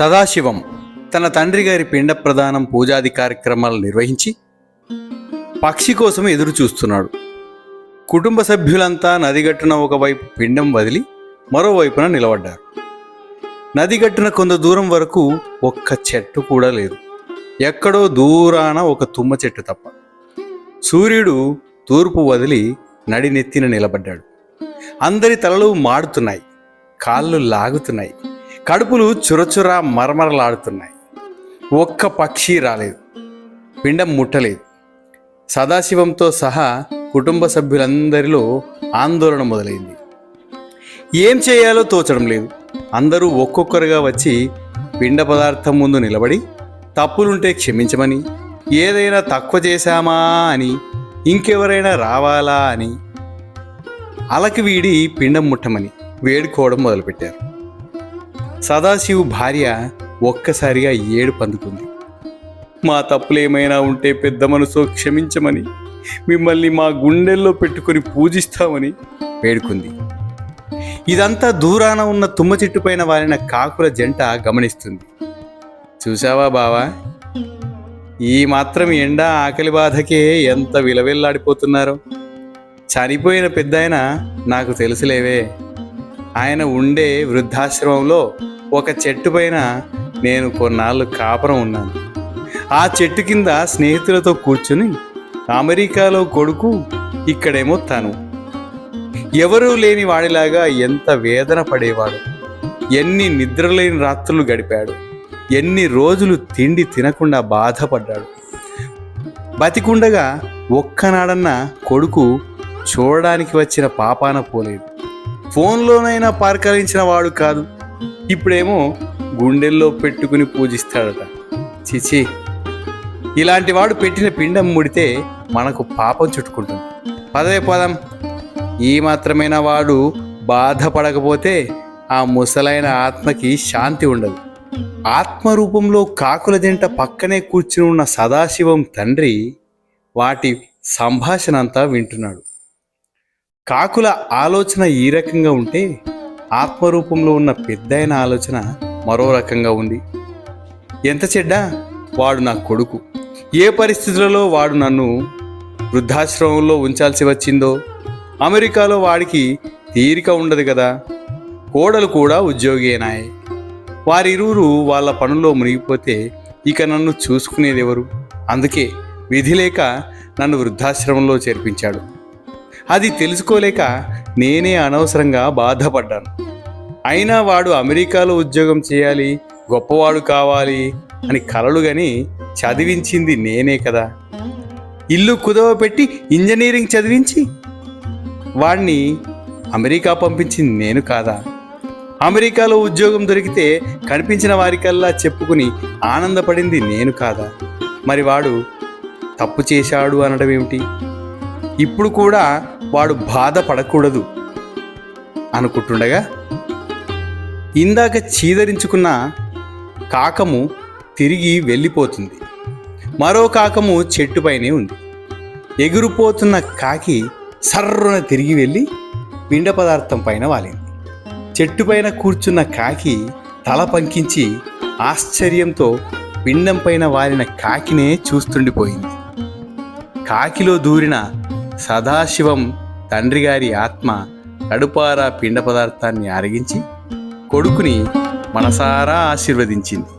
సదాశివం తన తండ్రి గారి పిండ ప్రదానం పూజాది కార్యక్రమాలు నిర్వహించి పక్షి కోసం ఎదురు చూస్తున్నాడు. కుటుంబ సభ్యులంతా నదిగట్టున ఒకవైపు పిండం వదిలి మరోవైపున నిలబడ్డారు. నదిగట్టున కొంత దూరం వరకు ఒక్క చెట్టు కూడా లేదు. ఎక్కడో దూరాన ఒక తుమ్మ చెట్టు తప్ప. సూర్యుడు తూర్పు వదిలి నడినెత్తిన నిలబడ్డాడు. అందరి తలలు మాడుతున్నాయి. కాళ్ళు లాగుతున్నాయి. కడుపులు చురచుర మరమరలాడుతున్నాయి. ఒక్క పక్షి రాలేదు. పిండం ముట్టలేదు. సదాశివంతో సహా కుటుంబ సభ్యులందరిలో ఆందోళన మొదలైంది. ఏం చేయాలో తోచడం లేదు. అందరూ ఒక్కొక్కరుగా వచ్చి పిండ పదార్థం ముందు నిలబడి తప్పులుంటే క్షమించమని ఏదైనా తక్కువ చేశామా అని ఇంకెవరైనా రావాలా అని అలకి వీడి పిండం ముట్టమని వేడుకోవడం మొదలుపెట్టారు. సదాశివు భార్య ఒక్కసారిగా ఏడు పందుకుంది. మా తప్పులేమైనా ఉంటే పెద్ద మనసు క్షమించమని మిమ్మల్ని మా గుండెల్లో పెట్టుకొని పూజిస్తామని వేడుకుంది. ఇదంతా దూరాన ఉన్న తుమ్మ చెట్టు పైన వాలిన కాకుల జంట గమనిస్తుంది. చూసావా బావా? ఈ మాత్రం ఎండ ఆకలి బాధకే ఎంత విలవిల్లాడిపోతున్నారో. చనిపోయిన పెద్దాయన నాకు తెలుసులేవే. ఆయన ఉండే వృద్ధాశ్రమంలో ఒక చెట్టు పైన నేను కొన్నాళ్ళు కాపురం ఉన్నాను. ఆ చెట్టు కింద స్నేహితులతో కూర్చుని అమెరికాలో కొడుకు ఇక్కడేమో తను. ఎవరూ లేని వాడిలాగా ఎంత వేదన పడేవాడు. ఎన్ని నిద్రలేని రాత్రులు గడిపాడు. ఎన్ని రోజులు తిండి తినకుండా బాధపడ్డాడు. బతికుండగా ఒక్కనాడన్నా కొడుకు చూడడానికి వచ్చిన పాపాన పోలేదు. ఫోన్లోనైనా పారకరించిన వాడు కాదు. ఇప్పుడేమో గుండెల్లో పెట్టుకుని పూజిస్తాడట. చిచి ఇలాంటి వాడు పెట్టిన పిండం ముడితే మనకు పాపం చుట్టుకుంటుంది. పదవే పదం. ఈ మాత్రమైన వాడు బాధపడకపోతే ఆ ముసలైన ఆత్మకి శాంతి ఉండదు. ఆత్మ రూపంలో కాకుల జంట పక్కనే కూర్చుని ఉన్న సదాశివం తండ్రి వాటి సంభాషణ అంతా వింటున్నాడు. కాకుల ఆలోచన ఈ రకంగా ఉంటే ఆత్మరూపంలో ఉన్న పెద్దయిన ఆలోచన మరో రకంగా ఉంది. ఎంత చెడ్డా? వాడు నా కొడుకు. ఏ పరిస్థితులలో వాడు నన్ను వృద్ధాశ్రమంలో ఉంచాల్సి వచ్చిందో? అమెరికాలో వాడికి తీరిక ఉండదు కదా. కోడలు కూడా ఉద్యోగేనాయే వారిరువురు వాళ్ళ పనుల్లో మునిగిపోతే ఇక నన్ను చూసుకునేది ఎవరు అందుకే విధి లేక నన్ను వృద్ధాశ్రమంలో చేర్పించాడు. అది తెలుసుకోలేక నేనే అనవసరంగా బాధపడ్డాను. అయినా వాడు అమెరికాలో ఉద్యోగం చేయాలి గొప్పవాడు కావాలి అని కలలు గని చదివించింది నేనే కదా. ఇల్లు కుదవ పెట్టి ఇంజనీరింగ్ చదివించి వాడిని అమెరికా పంపించింది నేను కాదా. అమెరికాలో ఉద్యోగం దొరికితే కనిపించిన వారికల్లా చెప్పుకుని ఆనందపడింది నేను కాదా. మరి వాడు తప్పు చేశాడు అనడం ఏమిటి? ఇప్పుడు కూడా వాడు బాధపడకూడదు అనుకుంటుండగా ఇందాక చీదరించుకున్న కాకము తిరిగి వెళ్ళిపోతుంది. మరో కాకము చెట్టుపైనే ఉంది. ఎగురుపోతున్న కాకి సర్రున తిరిగి వెళ్ళి పిండ పదార్థం పైన వాలింది. చెట్టుపైన కూర్చున్న కాకి తల పంకించి ఆశ్చర్యంతో పిండం పైన వాలిన కాకినే చూస్తుండిపోయింది. కాకిలో దూరిన సదాశివం తండ్రిగారి ఆత్మ కడుపారా పిండ పదార్థాన్ని అరిగించి కొడుకుని మనసారా ఆశీర్వదించింది.